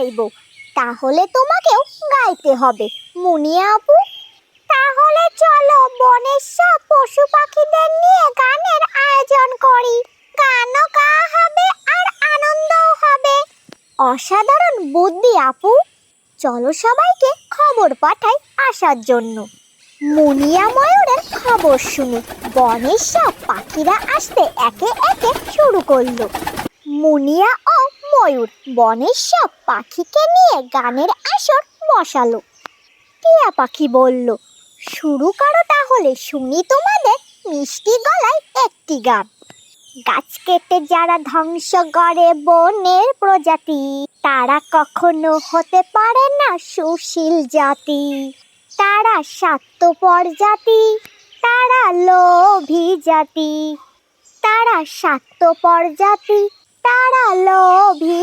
গাইবো তাহলে তোমাকেও গাইতে হবে। মুনিয়া আপু, তাহলে চলো বনের সব পশু পাখিদের নিয়ে গানের আয়োজন করি। গানও গাওয়া হবে আর আনন্দও হবে। অসাধারণ বুদ্ধি আপু। চলো সবাইকে খবর পাঠাই আসার জন্য। মুনিয়া ময়ূরের খবর শুনে। বনের সব পাখিরা আসতে একে একে শুরু করল। মুনিয়া ময়ূর বনের সব পাখিকে নিয়ে গানের আসর বসালো। টিয়া পাখি বলল, শুরু করো তাহলে, শুনি তোমাদের মিষ্টি গলায় একটি গান। গাছ কেটে যারা ধ্বংস করে বনের প্রজাতি, তারা কখনো হতে পারে না সুশীল জাতি। তারা স্বার্থপর জাতি তারা লোভী জাতি। তারা স্বার্থপর জাতি তারা লোভী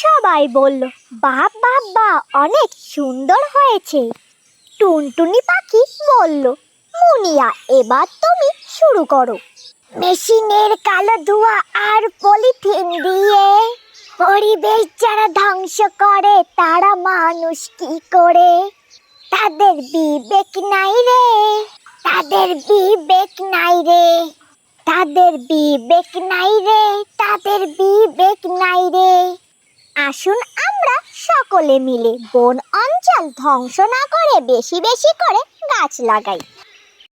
সবাই বলল বাহ বাহ বাহ অনেক সুন্দর হয়েছে। টুনটুনি পাখি বলল, মুনিয়া, এবার তুমি শুরু করো। মেশিনের কালো ধোঁয়া আর পলিথিন দিয়ে পরিবেশ যারা ধ্বংস করে, তারা মানুষ কি করে? তাদের বিবেক নাই রে, তাদের বিবেক নাই রে। তাদের বিবেক নাই রে, তাদের বিবেক নাই রে। আসুন আমরা সকলে মিলে বন অঞ্চল ধ্বংস না করে বেশি বেশি করে গাছ লাগাই।